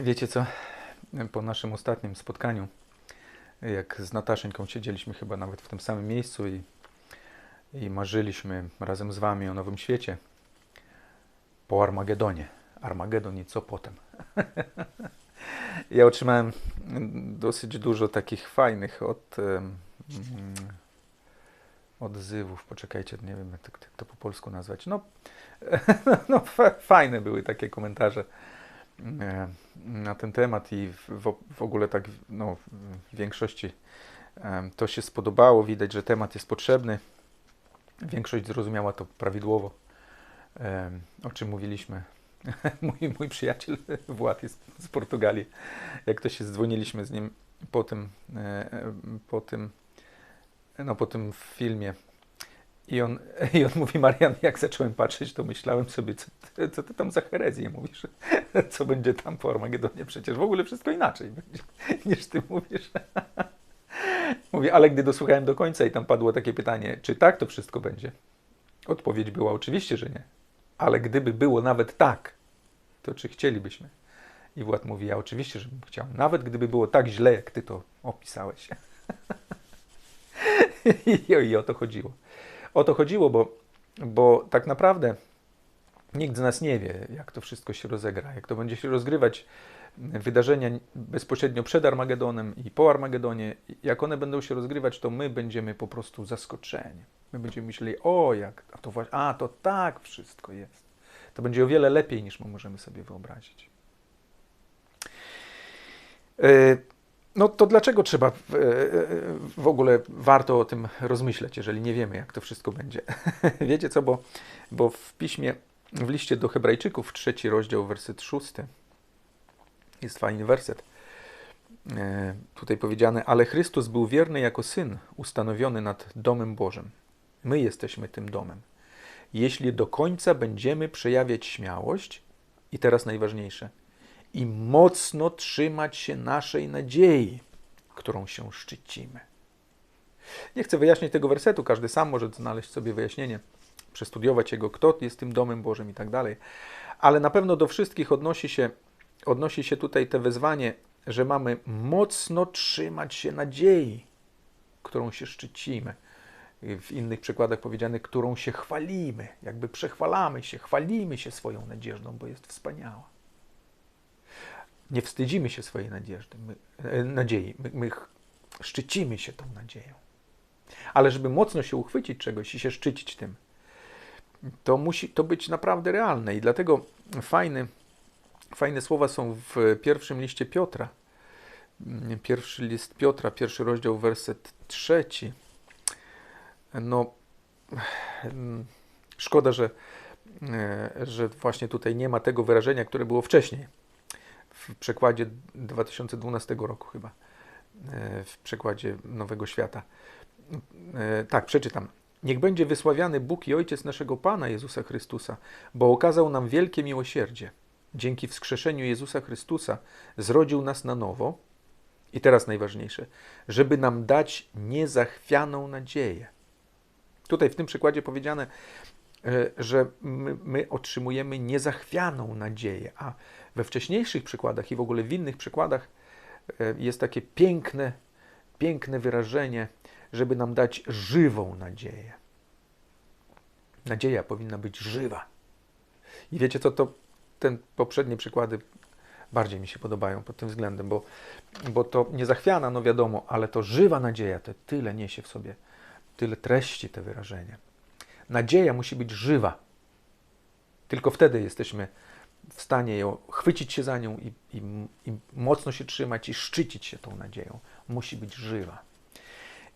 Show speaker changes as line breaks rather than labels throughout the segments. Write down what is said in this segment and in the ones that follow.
Wiecie co? Po naszym ostatnim spotkaniu, jak z Nataszenką siedzieliśmy chyba nawet w tym samym miejscu i, i marzyliśmy razem z wami o nowym świecie, po Armagedonie. Armagedon i co potem? ja otrzymałem dosyć dużo takich fajnych od, mm, odzywów. Poczekajcie, nie wiem jak to, jak to po polsku nazwać. No, no fa- fajne były takie komentarze na ten temat i w, w, ogóle tak no, w większości em, to się spodobało. Widać, że temat jest potrzebny. Większość zrozumiała to prawidłowo, em, o czym mówiliśmy. Mój, mój przyjaciel Wład jest z Portugalii. Jak to się dzwoniliśmy z nim po tym, e, e, po tym, no, po tym filmie. I on, I on mówi, Marian, jak zacząłem patrzeć, to myślałem sobie, co, ty- co ty tam za herezję mówisz? Co będzie tam po Armagedonie? Przecież w ogóle wszystko inaczej będzie, niż ty mówisz. Mówi, ale gdy dosłuchałem do końca i tam padło takie pytanie, czy tak to wszystko będzie? Odpowiedź była oczywiście, że nie. Ale gdyby było nawet tak, to czy chcielibyśmy? I Wład mówi, ja oczywiście, że bym chciał. Nawet gdyby było tak źle, jak ty to opisałeś. I o to chodziło. O to chodziło, bo, bo tak naprawdę nikt z nas nie wie, jak to wszystko się rozegra, jak to będzie się rozgrywać wydarzenia bezpośrednio przed Armagedonem i po Armagedonie. Jak one będą się rozgrywać, to my będziemy po prostu zaskoczeni. My będziemy myśleli, o jak, a to, właśnie, a to tak wszystko jest. To będzie o wiele lepiej, niż my możemy sobie wyobrazić. E, No to dlaczego trzeba w, e, w ogóle warto o tym rozmyśleć, jeżeli nie wiemy, jak to wszystko będzie? Wiecie co, bo, bo w piśmie, w liście do Hebrajczyków, trzeci rozdział, werset szósty, jest fajny werset. E, Tutaj powiedziane, ale Chrystus był wierny jako syn ustanowiony nad domem Bożym. My jesteśmy tym domem. Jeśli do końca będziemy przejawiać śmiałość, i teraz najważniejsze, i mocno trzymać się naszej nadziei, którą się szczycimy. Nie chcę wyjaśnić tego wersetu, każdy sam może znaleźć sobie wyjaśnienie, przestudiować jego, kto jest tym domem Bożym i tak dalej. Ale na pewno do wszystkich odnosi się, odnosi się tutaj te wezwanie, że mamy mocno trzymać się nadziei, którą się szczycimy. W innych przykładach powiedziane, którą się chwalimy, jakby przechwalamy się, chwalimy się swoją nadzieżdą, bo jest wspaniała. Nie wstydzimy się swojej nadzieżdy, my, e, nadziei, my, my szczycimy się tą nadzieją. Ale żeby mocno się uchwycić czegoś i się szczycić tym, to musi to być naprawdę realne. I dlatego fajny, fajne słowa są w pierwszym liście Piotra. Mm, Pierwszy list Piotra, pierwszy rozdział, werset trzeci. No, mm, szkoda, że, e, że właśnie tutaj nie ma tego wyrażenia, które było wcześniej. W przekładzie 2012 roku chyba. E, W przekładzie Nowego Świata. E, Tak, przeczytam. Niech będzie wysławiany Bóg i Ojciec naszego Pana Jezusa Chrystusa, bo okazał nam wielkie miłosierdzie. Dzięki wskrzeszeniu Jezusa Chrystusa zrodził nas na nowo. I teraz najważniejsze, żeby nam dać niezachwianą nadzieję. Tutaj w tym przykładzie powiedziane, e, że my, my otrzymujemy niezachwianą nadzieję, a we wcześniejszych przykładach i w ogóle w innych przykładach e, jest takie piękne, piękne wyrażenie, żeby nam dać żywą nadzieję. Nadzieja powinna być żywa. I wiecie co, to ten poprzednie przykłady bardziej mi się podobają pod tym względem, bo, bo to niezachwiana, no wiadomo, ale to żywa nadzieja, to tyle niesie w sobie, tyle treści te wyrażenie. Nadzieja musi być żywa. Tylko wtedy jesteśmy w stanie ją chwycić się za nią i, i, i mocno się trzymać i szczycić się tą nadzieją. Musi być żywa.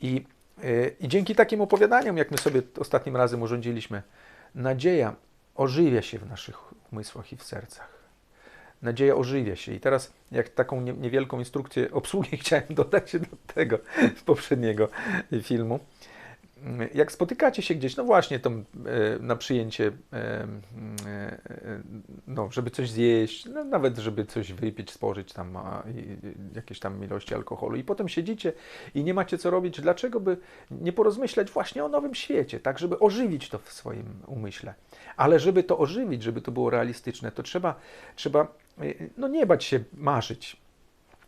I, yy, I dzięki takim opowiadaniom, jak my sobie ostatnim razem urządziliśmy, nadzieja ożywia się w naszych umysłach i w sercach. Nadzieja ożywia się. I teraz, jak taką nie, niewielką instrukcję obsługi chciałem dodać do tego poprzedniego filmu. Jak spotykacie się gdzieś, no właśnie to, e, na przyjęcie, e, e, no, żeby coś zjeść, no, nawet żeby coś wypić, spożyć tam jakieś tam ilości alkoholu i potem siedzicie i nie macie co robić, dlaczego by nie porozmyślać właśnie o nowym świecie, tak, żeby ożywić to w swoim umyśle. Ale żeby to ożywić, żeby to było realistyczne, to trzeba, trzeba no nie bać się marzyć,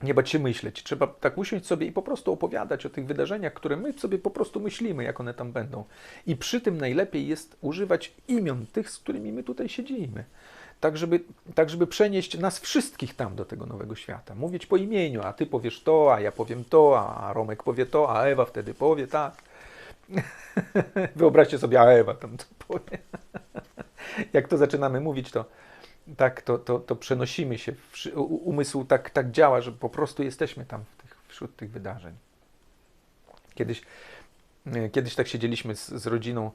nie bać się myśleć. Trzeba tak usiąść sobie i po prostu opowiadać o tych wydarzeniach, które my sobie po prostu myślimy, jak one tam będą. I przy tym najlepiej jest używać imion tych, z którymi my tutaj siedzimy. Tak żeby, tak, żeby przenieść nas wszystkich tam do tego nowego świata. Mówić po imieniu, a ty powiesz to, a ja powiem to, a Romek powie to, a Ewa wtedy powie tak. Wyobraźcie sobie, a Ewa tam to powie. Jak to zaczynamy mówić, to tak, to, to, to przenosimy się. Umysł tak, tak działa, że po prostu jesteśmy tam tych, wśród tych wydarzeń. Kiedyś, e, kiedyś tak siedzieliśmy z, z rodziną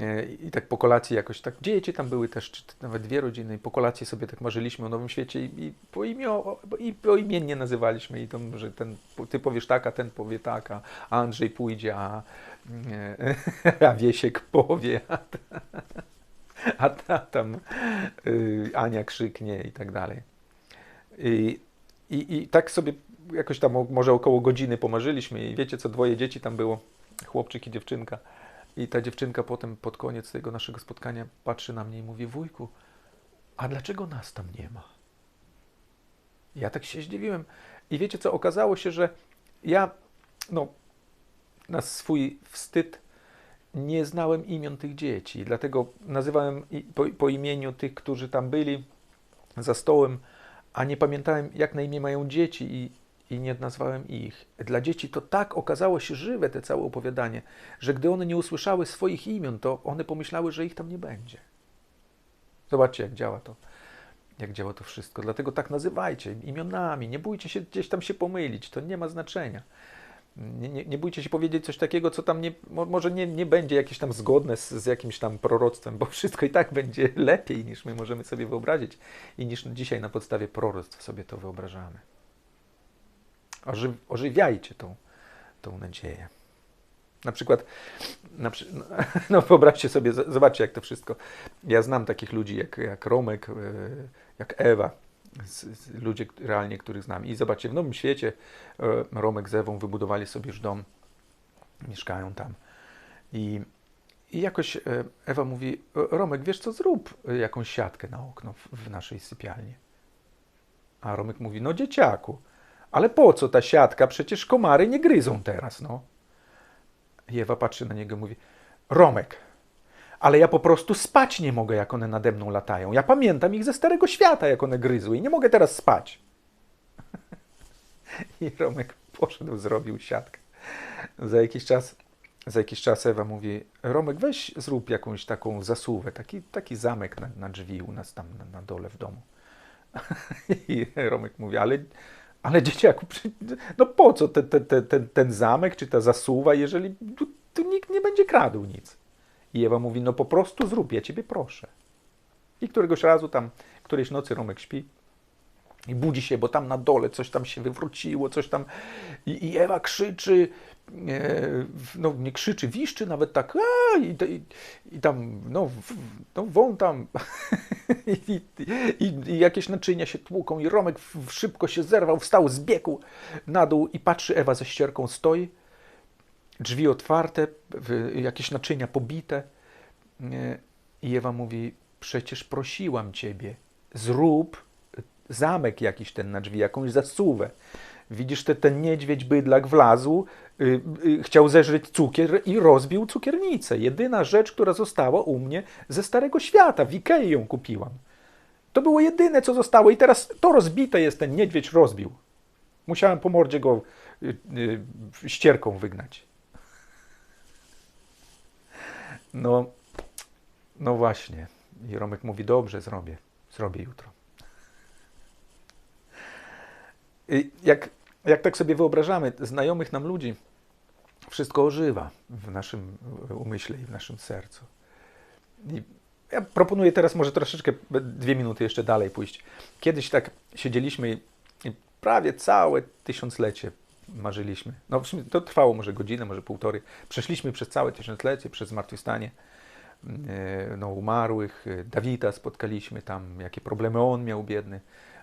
e, i tak po kolacji jakoś tak, dzieci tam były też, czy nawet dwie rodziny, i po kolacji sobie tak marzyliśmy o Nowym Świecie i, i, po, imio, i poimiennie nazywaliśmy i to, że ten, ty powiesz tak, a ten powie tak, a Andrzej pójdzie, a, a Wiesiek powie, a, a ta tam y, Ania krzyknie i tak dalej. I, i, I tak sobie jakoś tam może około godziny pomarzyliśmy i wiecie co, dwoje dzieci tam było, chłopczyk i dziewczynka. I ta dziewczynka potem pod koniec tego naszego spotkania patrzy na mnie i mówi, wujku, a dlaczego nas tam nie ma? Ja tak się zdziwiłem. I wiecie co, okazało się, że ja, no, na swój wstyd nie znałem imion tych dzieci, dlatego nazywałem po, po, imieniu tych, którzy tam byli za stołem, a nie pamiętałem, jak na imię mają dzieci i, i nie nazwałem ich. Dla dzieci to tak okazało się żywe, te całe opowiadanie, że gdy one nie usłyszały swoich imion, to one pomyślały, że ich tam nie będzie. Zobaczcie, jak działa to. Jak działa to wszystko. Dlatego tak nazywajcie imionami. Nie bójcie się gdzieś tam się pomylić. To nie ma znaczenia. Nie, nie, nie, bójcie się powiedzieć coś takiego, co tam nie, może nie, nie będzie jakieś tam zgodne z, z, jakimś tam proroctwem, bo wszystko i tak będzie lepiej niż my możemy sobie wyobrazić i niż dzisiaj na podstawie proroctw sobie to wyobrażamy. Oży, ożywiajcie tą, tą nadzieję. Na przykład, na, no, no wyobraźcie sobie, zobaczcie jak to wszystko. Ja znam takich ludzi jak, jak Romek, e, jak Ewa, ludzie realnie, których znam. I zobaczcie, w Nowym Świecie e, Romek z Ewą wybudowali sobie już dom, mieszkają tam. I, i jakoś e, Ewa mówi, Romek, wiesz co, zrób jakąś siatkę na okno w, w naszej sypialni. A Romek mówi, no dzieciaku, ale po co ta siatka? Przecież komary nie gryzą teraz, no. I Ewa patrzy na niego i mówi, Romek, ale ja po prostu spać nie mogę, jak one nade mną latają. Ja pamiętam ich ze Starego Świata, jak one gryzły i nie mogę teraz spać. I Romek poszedł, zrobił siatkę. Za jakiś czas, za jakiś czas Ewa mówi, Romek, weź zrób jakąś taką zasuwę, taki, taki zamek na, na drzwi u nas tam na, na dole w domu. I Romek mówi, ale, ale dzieciaku, no po co ten, ten, ten, ten zamek czy ta zasuwa, jeżeli tu, tu nikt nie będzie kradł nic. I Ewa mówi, no po prostu zrób, ja ciebie proszę. I któregoś razu tam, którejś nocy Romek śpi i budzi się, bo tam na dole coś tam się wywróciło, coś tam. I, i Ewa krzyczy, e, no nie krzyczy, wiszczy nawet tak, a, i, i, i tam, no, no wą tam. I, i, jakieś naczynia się tłuką i Romek szybko się zerwał, wstał, zbiegł na dół i patrzy, Ewa ze ścierką stoi drzwi otwarte, jakieś naczynia pobite. I Ewa mówi: Przecież prosiłam ciebie, zrób zamek jakiś ten na drzwi, jakąś zasuwę. Widzisz, te, ten niedźwiedź bydlak wlazł, y, y, chciał zeżreć cukier i rozbił cukiernicę. Jedyna rzecz, która została u mnie ze Starego Świata. W Ikei ją kupiłam. To było jedyne, co zostało i teraz to rozbite jest, ten niedźwiedź rozbił. Musiałem po mordzie go y, y ścierką wygnać. No, no właśnie. I Romek mówi, dobrze, zrobię. Zrobię jutro. I jak, jak tak sobie wyobrażamy, znajomych nam ludzi, wszystko ożywa w naszym umyśle i w naszym sercu. I ja proponuję teraz może troszeczkę, dwie minuty jeszcze dalej pójść. Kiedyś tak siedzieliśmy i prawie całe tysiąclecie marzyliśmy. No, to trwało może godzinę, może półtorej. Przeszliśmy przez całe tysiąclecie, przez zmartwychwstanie e, no, umarłych. Dawida spotkaliśmy tam, jakie problemy on miał, biedny.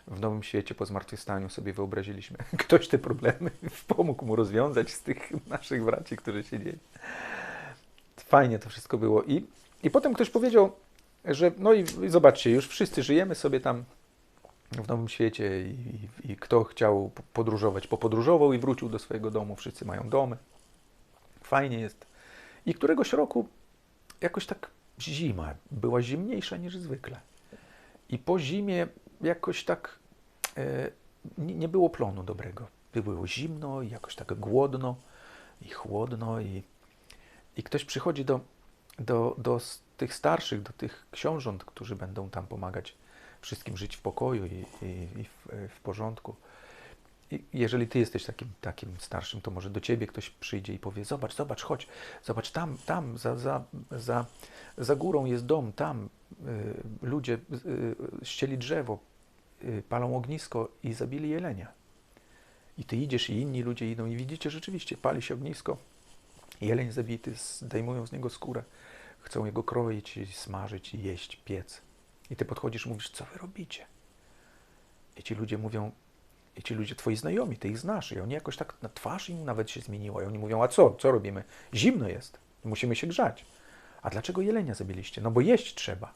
W Nowym Świecie po zmartwychwstaniu sobie wyobraziliśmy. Ktoś te problemy pomógł mu rozwiązać z tych naszych braci, którzy siedzieli. Fajnie to wszystko było. I, i potem ktoś powiedział, że no i zobaczcie, już wszyscy żyjemy sobie tam w Nowym Świecie i, i, i kto chciał podróżować, popodróżował i wrócił do swojego domu. Wszyscy mają domy. Fajnie jest. I któregoś roku jakoś tak zima była zimniejsza niż zwykle. I po zimie jakoś tak e, nie, było plonu dobrego. Było zimno i jakoś tak głodno i chłodno i, i ktoś przychodzi do, do, do tych starszych, do tych książąt, którzy będą tam pomagać wszystkim żyć w pokoju i, i, i w, w, porządku. I jeżeli ty jesteś takim, takim starszym, to może do ciebie ktoś przyjdzie i powie: Zobacz, zobacz, chodź, zobacz, tam, tam, za, za, za, za górą jest dom, tam y, ludzie y, ścieli drzewo, y, palą ognisko i zabili jelenia. I ty idziesz, i inni ludzie idą, i widzicie, rzeczywiście pali się ognisko, jeleń zabity, zdejmują z niego skórę, chcą jego kroić, smażyć, jeść, piec. I ty podchodzisz mówisz, co wy robicie? I ci ludzie mówią, i ci ludzie, twoi znajomi, ty ich znasz. I oni jakoś tak, na twarz im nawet się zmieniła. I oni mówią, a co, co robimy? Zimno jest, musimy się grzać. A dlaczego jelenia zabiliście? No bo jeść trzeba.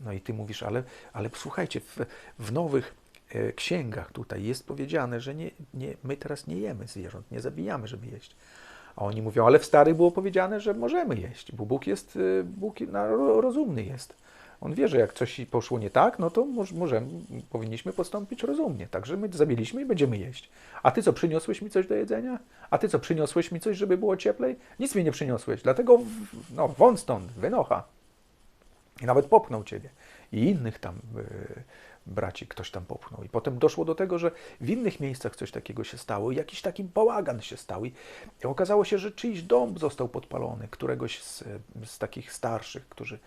No i ty mówisz, ale, ale słuchajcie, w, w nowych e, księgach tutaj jest powiedziane, że nie, nie, my teraz nie jemy zwierząt, nie zabijamy, żeby jeść. A oni mówią, ale w starych było powiedziane, że możemy jeść, bo Bóg jest, e, Bóg rozumny jest. On wie, że jak coś poszło nie tak, no to możemy, powinniśmy postąpić rozumnie. Także my zabiliśmy i będziemy jeść. A ty co, przyniosłeś mi coś do jedzenia? A ty co, przyniosłeś mi coś, żeby było cieplej? Nic mi nie przyniosłeś, dlatego no, won stąd, wynocha. I nawet popchnął ciebie. I innych tam yy, braci ktoś tam popchnął. I potem doszło do tego, że w innych miejscach coś takiego się stało i jakiś taki bałagan się stał. I, i okazało się, że czyjś dom został podpalony, któregoś z, z takich starszych, którzy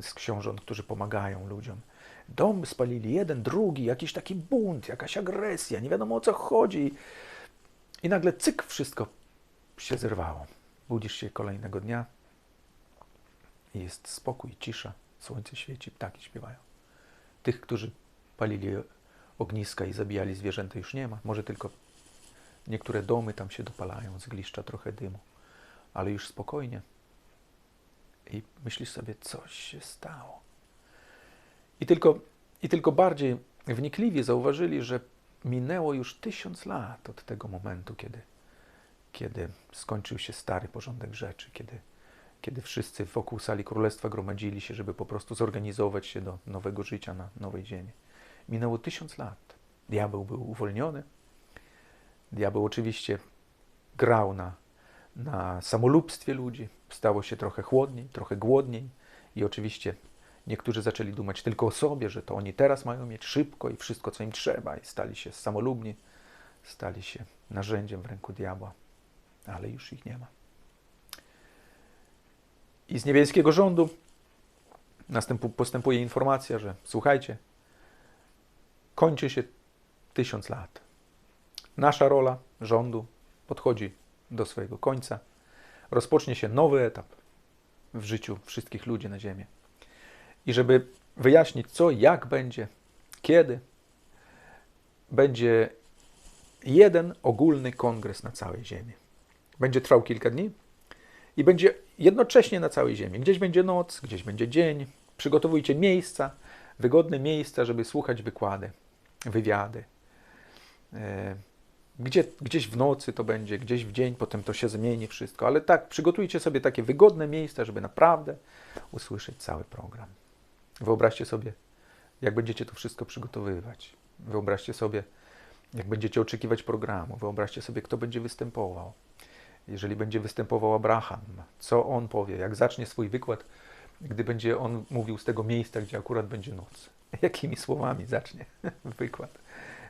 z książąt, którzy pomagają ludziom. Dom spalili jeden, drugi, jakiś taki bunt, jakaś agresja, nie wiadomo o co chodzi. I nagle cyk, wszystko się zerwało. Budzisz się kolejnego dnia jest spokój, cisza, słońce świeci, ptaki śpiewają. Tych, którzy palili ogniska i zabijali zwierzęta już nie ma. Może tylko niektóre domy tam się dopalają, zgliszcza trochę dymu, ale już spokojnie i myślisz sobie, coś się stało. I tylko, I tylko bardziej wnikliwie zauważyli, że minęło już tysiąc lat od tego momentu, kiedy, kiedy skończył się stary porządek rzeczy, kiedy, kiedy wszyscy wokół sali królestwa gromadzili się, żeby po prostu zorganizować się do nowego życia na nowej ziemi. Minęło tysiąc lat. Diabeł był uwolniony. Diabeł oczywiście grał na na samolubstwie ludzi. Stało się trochę chłodniej, trochę głodniej i oczywiście niektórzy zaczęli dumać tylko o sobie, że to oni teraz mają mieć szybko i wszystko, co im trzeba i stali się samolubni, stali się narzędziem w ręku diabła, ale już ich nie ma. I z niebieskiego rządu postępuje informacja, że słuchajcie, kończy się tysiąc lat. Nasza rola rządu podchodzi do swojego końca. Rozpocznie się nowy etap w życiu wszystkich ludzi na Ziemi. I żeby wyjaśnić co, jak będzie, kiedy, będzie jeden ogólny kongres na całej Ziemi. Będzie trwał kilka dni i będzie jednocześnie na całej Ziemi. Gdzieś będzie noc, gdzieś będzie dzień. Przygotowujcie miejsca, wygodne miejsca, żeby słuchać wykłady, wywiady. Gdzie, gdzieś w nocy to będzie, gdzieś w dzień, potem to się zmieni wszystko, ale tak, przygotujcie sobie takie wygodne miejsca, żeby naprawdę usłyszeć cały program. Wyobraźcie sobie, jak będziecie to wszystko przygotowywać. Wyobraźcie sobie, jak będziecie oczekiwać programu. Wyobraźcie sobie, kto będzie występował. Jeżeli będzie występował Abraham, co on powie, jak zacznie swój wykład, gdy będzie on mówił z tego miejsca, gdzie akurat będzie noc. Jakimi słowami zacznie wykład.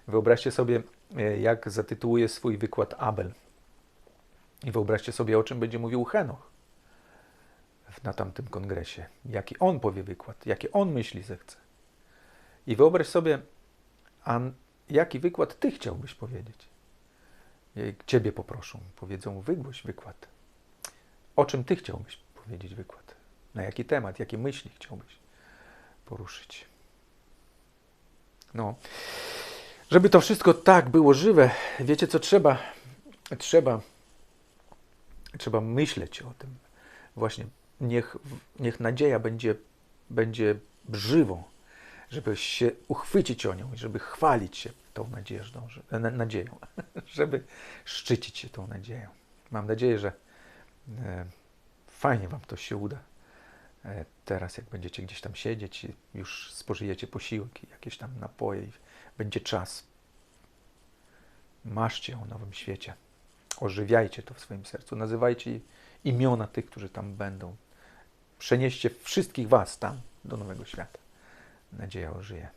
Wyobraźcie sobie, jak zatytułuje swój wykład Abel. I wyobraźcie sobie, o czym będzie mówił Henoch na tamtym kongresie. Jaki on powie wykład, jakie on myśli zechce. I wyobraź sobie, jaki wykład ty chciałbyś powiedzieć. Ciebie poproszą, powiedzą, wygłoś wykład. O czym ty chciałbyś powiedzieć wykład? Na jaki temat, jakie myśli chciałbyś poruszyć? No. Żeby to wszystko tak było żywe, wiecie co trzeba? Trzeba, trzeba myśleć o tym. Właśnie niech, niech nadzieja będzie, będzie żywą, żeby się uchwycić o nią żeby chwalić się tą nadzieją, że- na- nadzieją żeby szczycić się tą nadzieją. Mam nadzieję, że e, fajnie Wam to się uda. E, teraz, jak będziecie gdzieś tam siedzieć już spożyjecie posiłki, jakieś tam napoje, będzie czas. Maszcie o nowym świecie. Ożywiajcie to w swoim sercu. Nazywajcie imiona tych, którzy tam będą. Przenieście wszystkich Was tam do nowego świata. Nadzieja ożyje.